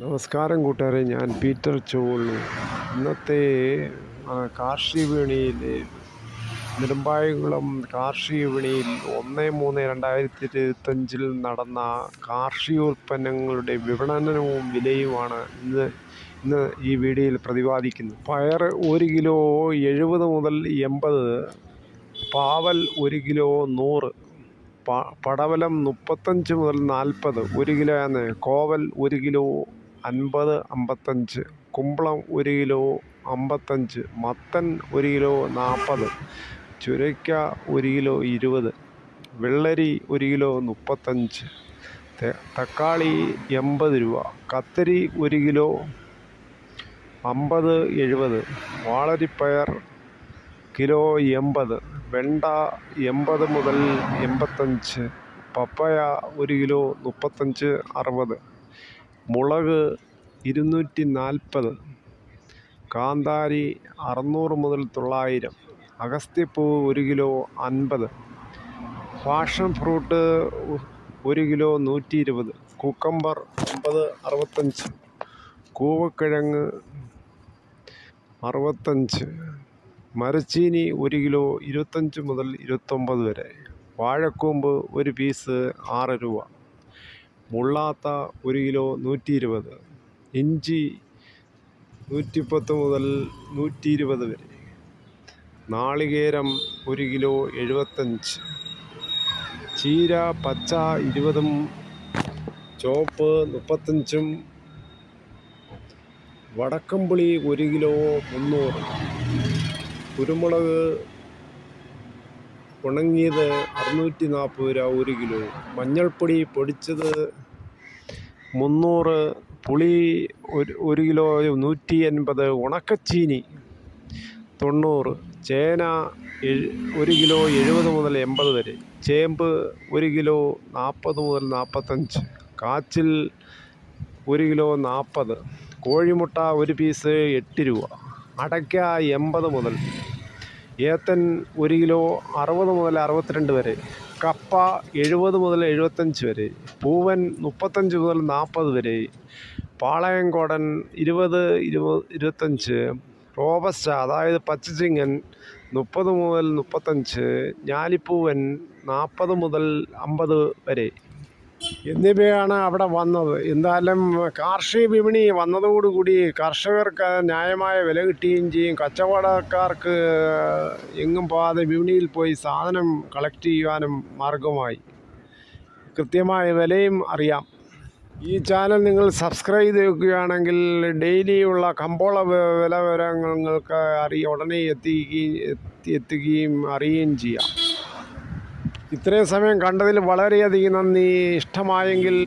നമസ്കാരം കൂട്ടുകാരെ ഞാൻ പീറ്റർ ചോളു. ഇന്നത്തെ കാർഷിക വിപണിയിൽ നെടുമ്പായകുളം കാർഷിക വിപണിയിൽ ഒന്ന് മൂന്ന് രണ്ടായിരത്തി ഇരുപത്തഞ്ചിൽ നടന്ന കാർഷികോൽപ്പന്നങ്ങളുടെ വിപണനവും വിലയുമാണ് ഇന്ന് ഇന്ന് ഈ വീഡിയോയിൽ പ്രതിപാദിക്കുന്നത്. പയർ ഒരു കിലോ എഴുപത് മുതൽ എൺപത് പാവൽ ഒരു കിലോ നൂറ് പടവലം മുപ്പത്തഞ്ച് മുതൽ നാൽപ്പത് ഒരു കിലോ ആണ് കോവൽ ഒരു കിലോ അൻപത് അമ്പത്തഞ്ച്. കുമ്പളം ഒരു കിലോ അമ്പത്തഞ്ച്. മത്തൻ ഒരു കിലോ നാൽപ്പത് ചുരയ്ക്ക ഒരു കിലോ ഇരുപത്. വെള്ളരി ഒരു കിലോ മുപ്പത്തഞ്ച്. തക്കാളി എൺപത് രൂപ. കത്തരി ഒരു കിലോ അമ്പത് എഴുപത്. വാളരിപ്പയർ കിലോ എൺപത്. വെണ്ട എൺപത് മുതൽ എൺപത്തഞ്ച്. പപ്പയ ഒരു കിലോ മുപ്പത്തഞ്ച് അറുപത്. മുളക് ഇരുന്നൂറ്റി നാൽപ്പത് കാന്താരി അറുന്നൂറ് മുതൽ തൊള്ളായിരം അഗസ്ത്യപ്പൂവ് ഒരു കിലോ അൻപത് പാഷൻ ഫ്രൂട്ട് ഒരു കിലോ നൂറ്റി ഇരുപത് കുക്കമ്പർ അമ്പത് അറുപത്തഞ്ച് കൂവക്കിഴങ്ങ് അറുപത്തഞ്ച് മരച്ചീനി ഒരു കിലോ ഇരുപത്തഞ്ച് മുതൽ ഇരുപത്തൊമ്പത് വരെ വാഴക്കൂമ്പ് ഒരു പീസ് ആറ് രൂപ. മുള്ളാത്ത ഒരു കിലോ നൂറ്റി ഇരുപത് ഇഞ്ചി നൂറ്റിപ്പത്ത് മുതൽ നൂറ്റി ഇരുപത് വരെ. നാളികേരം ഒരു കിലോ എഴുപത്തഞ്ച്. ചീര പച്ച ഇരുപതും ചോപ്പ് മുപ്പത്തഞ്ചും വടക്കമ്പുളി ഒരു കിലോ മുന്നൂറ് കുരുമുളക് ഉണങ്ങിയത് അറുന്നൂറ്റി നാൽപ്പത് രൂപ ഒരു കിലോ. മഞ്ഞൾപ്പൊടി പൊടിച്ചത് മുന്നൂറ് പുളി ഒരു ഒരു കിലോ നൂറ്റി എൺപത് ഉണക്കച്ചീനി തൊണ്ണൂറ് ചേന ഒരു കിലോ എഴുപത് മുതൽ എൺപത് വരെ ചേമ്പ് ഒരു കിലോ നാൽപ്പത് മുതൽ നാൽപ്പത്തഞ്ച് കാച്ചിൽ ഒരു കിലോ നാൽപ്പത് കോഴിമുട്ട ഒരു പീസ് എട്ട് രൂപ അടയ്ക്ക എൺപത് മുതൽ ഏത്തൻ ഒരു കിലോ അറുപത് മുതൽ അറുപത്തിരണ്ട് വരെ കപ്പ എഴുപത് മുതൽ എഴുപത്തഞ്ച് വരെ പൂവൻ മുപ്പത്തഞ്ച് മുതൽ നാൽപ്പത് വരെ പാളയംകോടൻ ഇരുപത് ഇരുപത് ഇരുപത്തഞ്ച് റോബസ്റ്റ അതായത് പച്ചച്ചിങ്ങൻ മുപ്പത് മുതൽ മുപ്പത്തഞ്ച് ഞാലിപ്പൂവൻ നാൽപ്പത് മുതൽ അമ്പത് വരെ. എന്നിവയാണ് അവിടെ വന്നത്. എന്തായാലും കാർഷിക വിപണി വന്നതോടുകൂടി കർഷകർക്ക് ന്യായമായ വില കിട്ടുകയും ചെയ്യും. കച്ചവടക്കാർക്ക് എങ്ങും പോകാതെ വിപണിയിൽ പോയി സാധനം കളക്ട് ചെയ്യുവാനും മാർഗമായി കൃത്യമായ വിലയും അറിയാം. ഈ ചാനൽ നിങ്ങൾ സബ്സ്ക്രൈബ് ചെയ്ത് വെക്കുകയാണെങ്കിൽ ഡെയിലിയുള്ള കമ്പോള വില വിവരങ്ങൾ നിങ്ങൾക്ക് അറിയ ഉടനെ എത്തിക്കുകയും എത്തി എത്തുകയും അറിയുകയും ചെയ്യാം. ഇത്രയും സമയം കണ്ടതിൽ വളരെയധികം നന്ദി. ഇഷ്ടമായെങ്കിൽ